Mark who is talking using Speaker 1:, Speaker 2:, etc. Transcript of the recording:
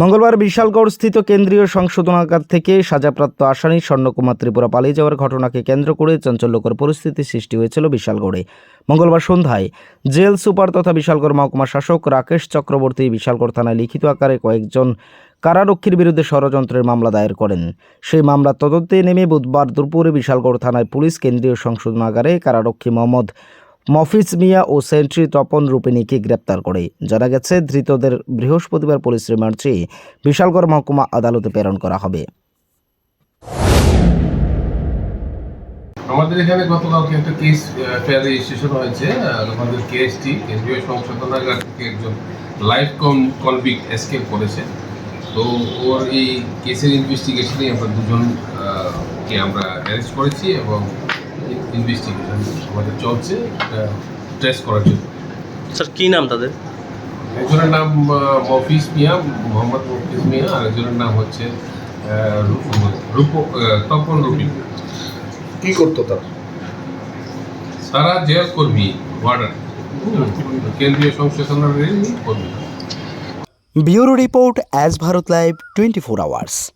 Speaker 1: মঙ্গলবার বিশালগড় স্থিত কেন্দ্রীয় সংশোধনাগার থেকে সাজাপ্রাপ্ত আসামি স্বর্ণকুমার ত্রিপুরা পালিয়ে যাওয়ার ঘটনাকে কেন্দ্র করে চাঞ্চল্যকর পরিস্থিতি সৃষ্টি হয়েছিল বিশালগড়ে। মঙ্গলবার সন্ধ্যায় জেল সুপার তথা বিশালগড় মহকুমা শাসক রাকেশ চক্রবর্তী বিশালগড় থানায় লিখিত আকারে কয়েকজন কারারক্ষীর বিরুদ্ধে ষড়যন্ত্রের মামলা দায়ের করেন। সেই মামলার তদন্তে নেমে বুধবার দুপুরে বিশালগড় থানায় পুলিশ কেন্দ্রীয় সংশোধনাগারে কারারক্ষী মোহাম্মদ মফিজ মিয়া ও সেন্ট্রি তপন রূপিনীকে গ্রেপ্তার করে। জানা গেছে, ধৃতদের বৃহস্পতিবার পুলিশ রিমান্ড চেয়ে বিশালগড় মহকুমা আদালতে প্রেরণ করা হবে।
Speaker 2: আমাদের এখানে গতকালকে একটা কেস ফেয়ার রেজিস্ট্রেশন হয়েছে। আমাদের কেএসটি কেন্দ্রীয় সংশোধনাগার থেকে একজন লাইফ কম কনভিক্ট এসকেপ করেছে। তো ওর এই কেসের ইনভেস্টিগেশনে আমরা দুজন কে আমরা অ্যারেস্ট করেছি এবং ইনভেস্টিগেশন আমাদের চলছে ট্রেস করার জন্য।
Speaker 3: স্যার কি নাম তাদের?
Speaker 2: একজনের নাম মফিজ মিয়া মোহাম্মদ মফিজ মিয়া আর একজনের নাম হচ্ছে রূপ- রূপ তপন রুবি।
Speaker 4: কি করতো তারা?
Speaker 2: তারা জেল কর্মী ওয়ার্ডার কেন্দ্রীয় সংশোধনাগারের কর্মী।
Speaker 1: Bureau report as Bharat live twenty four hours.